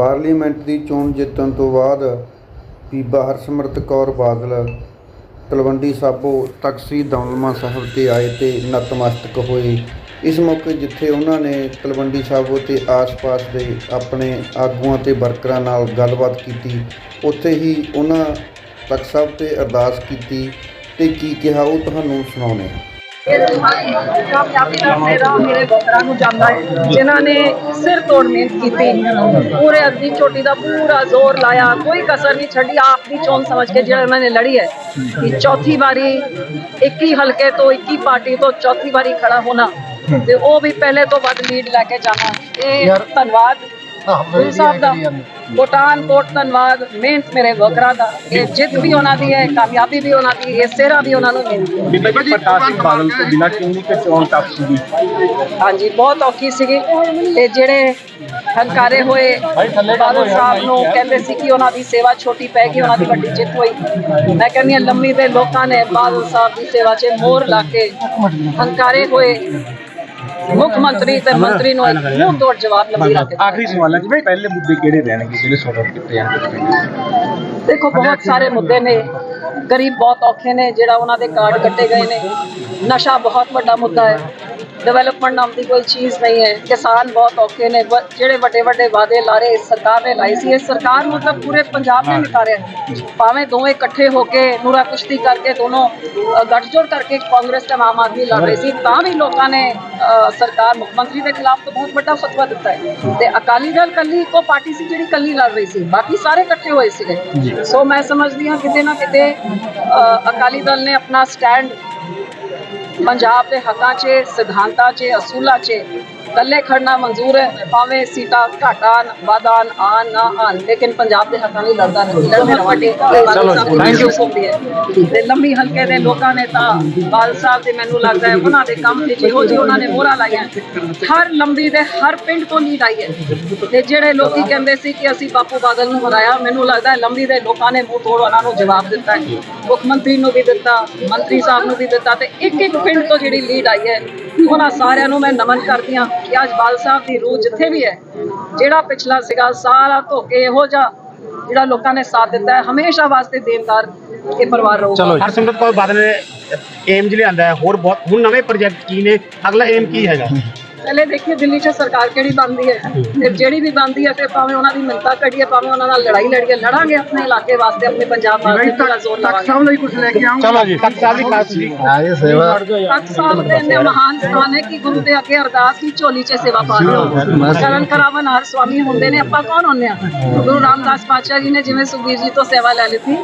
Parliament ਦੀ ਚੋਣ ਜਿੱਤਣ ਤੋਂ ਬਾਅਦ ਬੀਬਾ ਹਰਸਿਮਰਤ ਕੌਰ ਬਾਦਲ ਤਲਵੰਡੀ ਸਾਬੋ ਤਖਤ ਦੌਲਮਾ ਸਾਹਿਬ ਤੇ ਆਏ ਤੇ ਨਤਮਸਤਕ ਹੋਏ। ਇਸ ਮੌਕੇ ਜਿੱਥੇ ਉਹਨਾਂ ਨੇ ਤਲਵੰਡੀ ਸਾਬੋ ਤੇ ਆਸ-ਪਾਸ ਦੇ ਆਪਣੇ ਆਗੂਆਂ ਤੇ ਵਰਕਰਾਂ ਨਾਲ ਗੱਲਬਾਤ ਕੀਤੀ, ਉੱਥੇ ਹੀ ਉਹਨਾਂ ਤਖਤ ਸਾਹਿਬ ਤੇ ਅਰਦਾਸ ਕੀਤੀ ਤੇ ਕੀ ਕਿਹਾ ਉਹ ਤੁਹਾਨੂੰ ਸੁਣਾਉਣੇ ਕਾਮਯਾਬੀ ਦਾ ਸਿਹਰਾ ਮੇਰੇ ਵੋਟਰਾਂ ਨੂੰ ਜਾਂਦਾ ਹੈ ਜਿਨ੍ਹਾਂ ਨੇ ਸਿਰ ਤੋੜ ਮਿਹਨਤ ਕੀਤੀ ਪੂਰੇ ਅੱਧੀ ਚੋਟੀ ਦਾ ਪੂਰਾ ਜ਼ੋਰ ਲਾਇਆ ਕੋਈ ਕਸਰ ਨਹੀਂ ਛੱਡੀ ਆਪ ਦੀ ਚੋਣ ਸਮਝ ਕੇ ਜਿਹੜਾ ਉਹਨਾਂ ਨੇ ਲੜੀ ਹੈ ਕਿ ਚੌਥੀ ਵਾਰੀ 21 ਹਲਕੇ ਤੋਂ 21 ਪਾਰਟੀ ਤੋਂ ਚੌਥੀ ਵਾਰੀ ਖੜਾ ਹੋਣਾ ਤੇ ਉਹ ਵੀ ਪਹਿਲੇ ਤੋਂ ਵੱਧ ਲੀਡ ਲੈ ਕੇ ਜਾਣਾ ਇਹ ਧੰਨਵਾਦ ਗੁਰੂ ਸਾਹਿਬ ਦਾ ਕੋਟਾਨ ਕੋਟ ਧੰਨਵਾਦ ਮਿਹਨਤ ਮੇਰੇ ਵੋਟਰਾਂ ਦਾ ਇਹ ਜਿੱਤ ਵੀ ਉਹਨਾਂ ਦੀ ਹੈ ਕਾਮਯਾਬੀ ਵੀ ਉਹਨਾਂ ਦੀ ਹੈ ਇਹ ਸਿਹਰਾ ਵੀ ਉਹਨਾਂ ਨੂੰ ਮਿਲਦਾ ਹੈ। ਬੀਬਾ ਜੀ ਪ੍ਰਕਾਸ਼ ਸਿੰਘ ਬਾਦਲ ਤੋਂ ਬਿਨਾਂ ਕਿਉਂ ਨਹੀਂ ਕਿ ਚੋਣ ਟੱਪ ਸੀਗੀ? ਹਾਂਜੀ ਬਹੁਤ ਔਖੀ ਸੀਗੀ। ਤੇ ਜਿਹੜੇ ਹੰਕਾਰੇ ਹੋਏ ਬਾਦਲ ਸਾਹਿਬ ਨੂੰ ਕਹਿੰਦੇ ਸੀ ਕਿ ਉਹਨਾਂ ਦੀ ਸੇਵਾ ਛੋਟੀ ਪੈ ਗਈ ਉਹਨਾਂ ਦੀ ਵੱਡੀ ਜਿੱਤ ਹੋਈ। ਮੈਂ ਕਹਿੰਦੀ ਹਾਂ ਲੰਮੀ ਦੇ ਲੋਕਾਂ ਨੇ ਬਾਦਲ ਸਾਹਿਬ ਦੀ ਸੇਵਾ 'ਚ ਮੋਹਰ ਲਾ ਕੇ ਹੰਕਾਰੇ ਹੋਏ। ਮੁੱਖ ਮੰਤਰੀ ਤੇ ਮੰਤਰੀ ਨੂੰ ਮੂੰਹ ਤੋੜ ਜਵਾਬ ਲੰਮੀ ਲਾ ਕੇ ਦਿੱਤਾ। ਆਖਰੀ ਸਵਾਲ ਹੈ ਜੀ ਪਹਿਲੇ ਮੁੱਦੇ ਕਿਹੜੇ ਰਹਿਣਗੇ ਜਿਹੜੇ ਸੌਟ ਆਊਟ ਕੀਤੇ ਜਾਣਗੇ? ਦੇਖੋ ਬਹੁਤ ਸਾਰੇ ਮੁੱਦੇ ਨੇ। ਗਰੀਬ ਬਹੁਤ ਔਖੇ ਨੇ ਜਿਹੜਾ ਉਹਨਾਂ ਦੇ ਕਾਰਡ ਕੱਟੇ ਗਏ ਨੇ। ਨਸ਼ਾ ਬਹੁਤ ਵੱਡਾ ਮੁੱਦਾ ਹੈ। ਡਿਵੈਲਪਮੈਂਟ ਨਾਮ ਦੀ ਕੋਈ ਚੀਜ਼ ਨਹੀਂ ਹੈ। ਕਿਸਾਨ ਬਹੁਤ ਔਖੇ ਨੇ। ਜਿਹੜੇ ਵੱਡੇ ਵੱਡੇ ਵਾਅਦੇ ਲਾਰੇ ਇਸ ਸਰਕਾਰ ਨੇ ਲਾਏ ਸੀ। ਇਹ ਸਰਕਾਰ ਮਤਲਬ ਪੂਰੇ ਪੰਜਾਬ ਨੇ ਨਿਕਾਰਿਆ ਭਾਵੇਂ ਦੋਵੇਂ ਇਕੱਠੇ ਹੋ ਕੇ ਨੂਰਾ ਕੁਸ਼ਤੀ ਕਰਕੇ ਦੋਨੋਂ ਗੱਠਜੋੜ ਕਰਕੇ ਕਾਂਗਰਸ ਤੇ ਆਮ ਆਦਮੀ ਲੜ ਰਹੇ ਸੀ ਤਾਂ ਵੀ ਲੋਕਾਂ ਨੇ ਸਰਕਾਰ ਮੁੱਖ ਮੰਤਰੀ ਦੇ ਖਿਲਾਫ ਤਾਂ ਬਹੁਤ ਵੱਡਾ ਫਤਵਾ ਦਿੱਤਾ ਹੈ। ਤੇ ਅਕਾਲੀ ਦਲ ਕੱਲੀ ਇੱਕੋ ਪਾਰਟੀ ਸੀ ਜਿਹੜੀ ਕੱਲੀ ਲੜ ਰਹੀ ਸੀ। ਬਾਕੀ ਸਾਰੇ ਇਕੱਠੇ ਹੋਏ ਸੀਗੇ। ਸੋ ਮੈਂ ਸਮਝਦੀ ਹਾਂ ਕਿਤੇ ਨਾ ਕਿਤੇ ਅਕਾਲੀ ਦਲ ਨੇ ਆਪਣਾ ਸਟੈਂਡ ਪੰਜਾਬ ਦੇ ਹੱਕਾਂ 'ਚ ਸਿਧਾਂਤਾਂ 'ਚ ਅਸੂਲਾਂ 'ਚ ਕੱਲੇ ਖੜਨਾ ਮਨਜ਼ੂਰ ਹੈ ਭਾਵੇਂ ਸੀਟਾਂ ਘਟਾਨ ਵਾਦਾਨ ਆਨ ਨਾ ਆਨ ਲੇਕਿਨ ਪੰਜਾਬ ਦੇ ਹੱਕਾਂ ਲਈ ਲੜਦਾ ਨਹੀਂ ਲੜਦੇ ਰਵਾਂਗੇ ਚਲੋ ਥੈਂਕ ਯੂ ਤੇ ਲੰਮੀ ਹਲਕੇ ਦੇ ਲੋਕਾਂ ਨੇ ਤਾਂ ਬਾਲ ਸਾਹਿਬ ਦੇ ਮੈਨੂੰ ਲੱਗਦਾ ਹੈ ਉਹਨਾਂ ਦੇ ਕੰਮ ਤੇ ਜਿਹੋ ਜਿਹੀ ਉਹਨਾਂ ਨੇ ਮੋਹਰਾਂ ਲਾਈਆਂ ਹਰ ਲੰਬੀ ਦੇ ਹਰ ਪਿੰਡ ਤੋਂ ਲੀਡ ਆਈ ਹੈ। ਤੇ ਜਿਹੜੇ ਲੋਕੀ ਕਹਿੰਦੇ ਸੀ ਕਿ ਅਸੀਂ ਬਾਪੂ ਬਾਦਲ ਨੂੰ ਹਰਾਇਆ ਮੈਨੂੰ ਲੱਗਦਾ ਹੈ ਲੰਬੀ ਦੇ ਲੋਕਾਂ ਨੇ ਮੂੰਹ ਤੋੜ ਉਹਨਾਂ ਨੂੰ ਜਵਾਬ ਦਿੱਤਾ ਹੈ। ਮੁੱਖ ਮੰਤਰੀ ਨੂੰ ਵੀ ਦਿੱਤਾ ਮੰਤਰੀ ਸਾਹਿਬ ਨੂੰ ਵੀ ਦਿੱਤਾ ਤੇ ਇੱਕ ਇੱਕ ਪਿੰਡ ਤੋਂ ਜਿਹੜੀ ਲੀਡ ਆਈ ਹੈ ਉਹਨਾਂ ਸਾਰਿਆਂ ਨੂੰ ਮੈਂ ਨਮਨ ਕਰਦੀ ਹਾਂ ਕਿ ਅੱਜ ਬਾਲ ਸਾਹਿਬ ਦੀ ਰੂਹ ਜਿੱਥੇ ਵੀ ਹੈ, ਜਿਹੜਾ ਪਿਛਲਾ ਸੀਗਾ ਸਾਰਾ ਧੋ ਕੇ ਇਹੋ ਜਿਹਾ ਜਿਹੜਾ ਲੋਕਾਂ ਨੇ ਸਾਥ ਦਿੱਤਾ ਹੈ, ਹਮੇਸ਼ਾ ਵਾਸਤੇ ਦੇਵਦਾਰ ਇਹ ਪਰਿਵਾਰ ਰਹੂਗਾ। ਹਰਸਿਮਰਤ ਕੌਰ ਬਾਦਲ ਨੇ ਏਮ ਲਿਆਂਦਾ ਹੈ, ਹੋਰ ਬਹੁਤ ਹੁਣ ਨਵੇਂ ਪ੍ਰੋਜੈਕਟ ਕੀ ਨੇ? ਅਗਲਾ ਏਮ ਕੀ ਹੈਗਾ? ਪਹਿਲੇ ਦੇਖੀਏ ਦਿੱਲੀ 'ਚ ਸਰਕਾਰ ਕਿਹੜੀ ਬਣਦੀ ਹੈ। ਤੇ ਜਿਹੜੀ ਵੀ ਬਣਦੀ ਹੈ ਤੇ ਭਾਵੇਂ ਉਹਨਾਂ ਦੀ ਮਿੰਤਾ ਕਰੀਏ ਭਾਵੇਂ ਉਹਨਾਂ ਨਾਲ ਲੜਾਈ ਲੜੀਏ ਲੜਾਂਗੇ ਆਪਣੇ ਇਲਾਕੇ ਵਾਸਤੇ ਆਪਣੇ ਪੰਜਾਬ ਵਾਸਤੇ ਪੂਰਾ ਜ਼ੋਰ ਲਾਵਾਂਗੇ। ਲਈ ਕੁਝ ਲੈ ਕੇ ਆਉਂਗਾ ਚਲੋ ਜੀ ਤਖਤ ਸਾਹਿਬ ਦੀ ਖਾਸ ਜੀ ਤਖਤ ਸਾਹਿਬ ਦੇ ਇੰਨੇ ਮਹਾਨ ਸਥਾਨ ਹੈ ਕਿ ਗੁਰੂ ਦੇ ਅੱਗੇ ਅਰਦਾਸ ਕੀ ਝੋਲੀ 'ਚ ਸੇਵਾ ਪਾ ਦਿਓ ਕਰਨ ਕਰਾਵਨ ਹਰ ਸਵਾਮੀ ਹੁੰਦੇ ਨੇ ਆਪਾਂ ਕੌਣ ਹੁੰਦੇ ਆ ਗੁਰੂ ਰਾਮਦਾਸ ਪਾਤਸ਼ਾਹ ਜੀ ਨੇ ਜਿਵੇਂ ਸੁਖਬੀਰ ਜੀ ਤੋਂ ਸੇਵਾ ਲੈ ਲਈ ਸੀ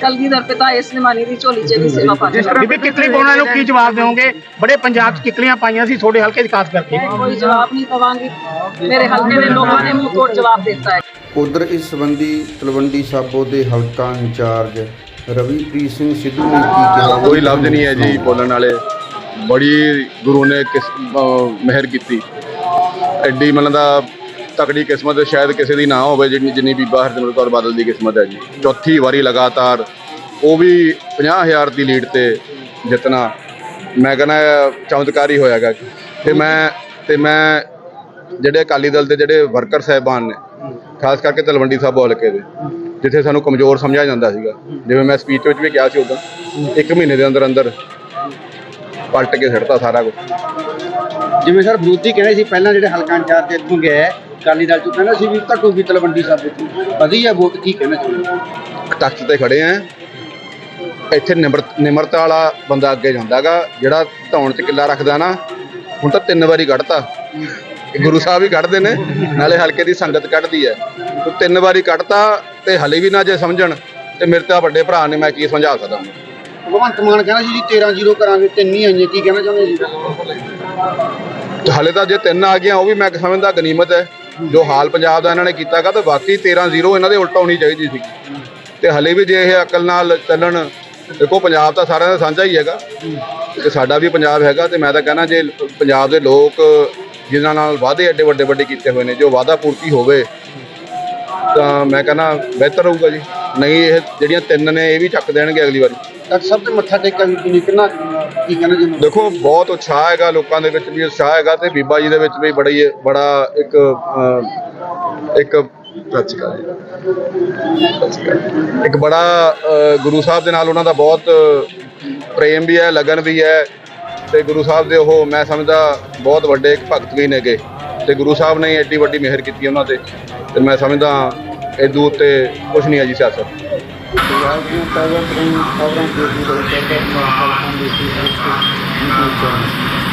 ਕਲਗੀਧਰ ਪਿਤਾ ਇਸ ਨਿਮਾਨੀ ਦੀ ਝੋਲੀ 'ਚ ਵੀ ਸੇਵਾ ਪਾ ਦਿੱਤੀ ਬੀਬੀ ਕਿਤਨੀ ਪਾਉਣਾ ਨੂੰ ਕੀ ਜਵਾਬ ਦਿਓਗੇ ਬੜੇ ਪੰਜਾਬ ਚ ਕਿਕਲੀਆਂ ਪਾਈਆਂ ਸੀ ਤੁਹਾਡੇ ਹਲਕੇ ਚ ਖਾਸ ਕਰਕੇ। ਕੋਈ ਜਵਾਬ ਨਹੀਂ ਦਵਾਂਗੀ। ਮੇਰੇ ਹਲਕੇ ਦੇ ਲੋਕਾਂ ਨੇ ਮੂੰਹ ਤੋੜ ਜਵਾਬ ਦਿੱਤਾ ਹੈ। ਉਧਰ ਇਸ ਸੰਬੰਧੀ ਤਲਵੰਡੀ ਸਾਬੋ ਦੇ ਹਲਕਾ ਇੰਚਾਰਜ ਰਵੀਪ੍ਰੀਤ ਸਿੰਘ ਸਿੱਧੂ ਨੇ ਕੀ ਕਿਹਾ? ਕੋਈ ਲਫ਼ਜ਼ ਨਹੀਂ ਹੈ ਜੀ ਬੋਲਣ ਵਾਲੇ। ਬੜੀ ਗੁਰੂ ਨੇ ਕਿਸ ਅਹ ਮਿਹਰ ਕੀਤੀ। ਐਡੀ ਮਨ ਦਾ ਤਕੜੀ ਕਿਸਮਤ ਸ਼ਾਇਦ ਕਿਸੇ ਦੀ ਨਾ ਹੋਵੇ ਜਿੰਨੀ ਜਿੰਨੀ ਬੀਬਾ ਹਰਸਿਮਰਤ ਕੌਰ ਬਾਦਲ ਦੀ ਕਿਸਮਤ ਹੈ ਜੀ। ਚੌਥੀ ਵਾਰੀ ਲਗਾਤਾਰ ਉਹ ਵੀ 50000 ਦੀ ਲੀਡ ਤੇ ਜਿੱਤਣਾ। ਮੈਂ ਕਹਿੰਦਾ ਚਮਤਕਾਰੀ ਹੋਇਆਗਾ। ਤੇ ਮੈਂ ਤੇ ਮੈਂ ਜਿਹੜੇ ਅਕਾਲੀ ਦਲ ਦੇ ਜਿਹੜੇ ਵਰਕਰ ਸਾਹਿਬਾਨ ਨੇ ਖਾਸ ਕਰਕੇ ਤਲਵੰਡੀ ਸਾਬੋ ਹਲਕੇ ਦੇ ਜਿੱਥੇ ਸਾਨੂੰ ਕਮਜ਼ੋਰ ਸਮਝਿਆ ਜਾਂਦਾ ਸੀਗਾ। ਜਿਵੇਂ ਮੈਂ ਸਪੀਚ ਵਿੱਚ ਵੀ ਕਿਹਾ ਸੀ ਉਦੋਂ ਇੱਕ ਮਹੀਨੇ ਦੇ ਅੰਦਰ ਅੰਦਰ ਪਲਟ ਕੇ ਸਿੱਟਤਾ ਸਾਰਾ ਕੁਝ ਜਿਵੇਂ ਸਰ ਵਿਰੋਧੀ ਕਹਿੰਦੇ ਸੀ ਪਹਿਲਾਂ ਜਿਹੜੇ ਹਲਕਾ ਇੰਚਾਰਜ ਇੱਥੋਂ ਗਏ ਅਕਾਲੀ ਦਲ ਚੋਂ ਕਹਿੰਦਾ ਸੀ ਵੀ ਘੱਟੂਗੀ ਤਲਵੰਡੀ ਸਾਹਿਬ ਤੋਂ ਵਧੀਆ ਵੋਟ ਕੀ ਕਹਿਣਾ ਚਾਹੁੰਦੇ ਤਖਤ ਤੇ ਖੜੇ ਆ। ਇੱਥੇ ਨਿਮਰਤਾ ਵਾਲਾ ਬੰਦਾ ਅੱਗੇ ਜਾਂਦਾਗਾ ਜਿਹੜਾ ਧੌਣ 'ਚ ਕਿੱਲਾ ਰੱਖਦਾ ਨਾ ਹੁਣ ਤਾਂ ਤਿੰਨ ਵਾਰੀ ਕੱਢਤਾ। ਗੁਰੂ ਸਾਹਿਬ ਹੀ ਕੱਢਦੇ ਨੇ ਨਾਲੇ ਹਲਕੇ ਦੀ ਸੰਗਤ ਕੱਢਦੀ ਹੈ। ਤਿੰਨ ਵਾਰੀ ਕੱਢਤਾ ਤੇ ਹਲੇ ਵੀ ਨਾ ਜੇ ਸਮਝਣ ਤੇ ਮੇਰੇ ਤਾਂ ਵੱਡੇ ਭਰਾ ਨੇ ਮੈਂ ਕੀ ਸਮਝਾ ਸਕਦਾ ਭਗਵੰਤ ਮਾਨ ਕਹਿੰਦਾ ਜੀ 13 ਜ਼ੀਰੋ ਕਰਾਂਗੇ ਤਿੰਨ ਹੀ ਆਈਆਂ ਕੀ ਕਹਿਣਾ ਚਾਹੁੰਦੇ ਜੀ? ਹਲੇ ਤਾਂ ਜੇ ਤਿੰਨ ਆ ਗਈਆਂ ਉਹ ਵੀ ਮੈਂ ਸਮਝਦਾ ਗਨੀਮਤ ਹੈ। ਜੋ ਹਾਲ ਪੰਜਾਬ ਦਾ ਇਹਨਾਂ ਨੇ ਕੀਤਾਗਾ ਤਾਂ ਬਾਕੀ 13 ਜ਼ੀਰੋ ਇਹਨਾਂ ਦੇ ਉਲਟਾ ਹੋਣੀ ਚਾਹੀਦੀ ਸੀ। ਤੇ ਹਲੇ ਵੀ ਜੇ ਇਹ ਅਕਲ ਨਾਲ ਚੱਲਣ ਦੇਖੋ ਪੰਜਾਬ ਤਾਂ ਸਾਰਿਆਂ ਦਾ ਸਾਂਝਾ ਹੀ ਹੈਗਾ ਤੇ ਸਾਡਾ ਵੀ ਪੰਜਾਬ ਹੈਗਾ ਤੇ ਮੈਂ ਤਾਂ ਕਹਿੰਦਾ ਜੇ ਪੰਜਾਬ ਦੇ ਲੋਕ ਜਿਨ੍ਹਾਂ ਨਾਲ ਵਾਅਦੇ ਐਡੇ ਵੱਡੇ ਵੱਡੇ ਕੀਤੇ ਹੋਏ ਨੇ ਜੋ ਵਾਅਦਾ ਪੂਰਤੀ ਹੋਵੇ ਤਾਂ ਮੈਂ ਕਹਿੰਦਾ ਬਿਹਤਰ ਹੋਊਗਾ ਜੀ। ਨਹੀਂ ਇਹ ਜਿਹੜੀਆਂ ਤਿੰਨ ਨੇ ਇਹ ਵੀ ਚੱਕ ਦੇਣਗੇ ਅਗਲੀ ਵਾਰੀ। ਤਖਤ ਸਾਹਿਬ ਤੇ ਮੱਥਾ ਟੇਕਣ ਵੀ ਨਹੀਂ ਕਿੰਨਾ ਕੀ ਕਹਿਣਾ ਚਾਹੁੰਦੇ ਦੇਖੋ ਬਹੁਤ ਉਤਸ਼ਾਹ ਹੈਗਾ ਲੋਕਾਂ ਦੇ ਵਿੱਚ ਵੀ ਉਤਸ਼ਾਹ ਹੈਗਾ ਤੇ ਬੀਬਾ ਜੀ ਦੇ ਵਿੱਚ ਵੀ ਬੜੀ ਬੜਾ ਇੱਕ ਇੱਕ ਸਤਿ ਸ਼੍ਰੀ ਅਕਾਲ ਜੀ। ਸਤਿ ਸ਼੍ਰੀ ਅਕਾਲ। ਇੱਕ ਬੜਾ ਗੁਰੂ ਸਾਹਿਬ ਦੇ ਨਾਲ ਉਹਨਾਂ ਦਾ ਬਹੁਤ ਪ੍ਰੇਮ ਵੀ ਹੈ, ਲਗਨ ਵੀ ਹੈ। ਤੇ ਗੁਰੂ ਸਾਹਿਬ ਦੇ ਉਹ, ਮੈਂ ਸਮਝਦਾ, ਬਹੁਤ ਵੱਡੇ ਇੱਕ ਭਗਤ ਵੀ ਨੇਗੇ। ਤੇ ਗੁਰੂ ਸਾਹਿਬ ਨੇ ਐਡੀ ਵੱਡੀ ਮਿਹਰ ਕੀਤੀ ਉਹਨਾਂ ਤੇ। ਤੇ ਮੈਂ ਸਮਝਦਾ ਇਦੋਂ ਉੱਤੇ ਕੁਝ ਨਹੀਂ ਹੈ ਜੀ ਸਿਆਸਤ। ਪੰਜਾਬ ਦੀਆਂ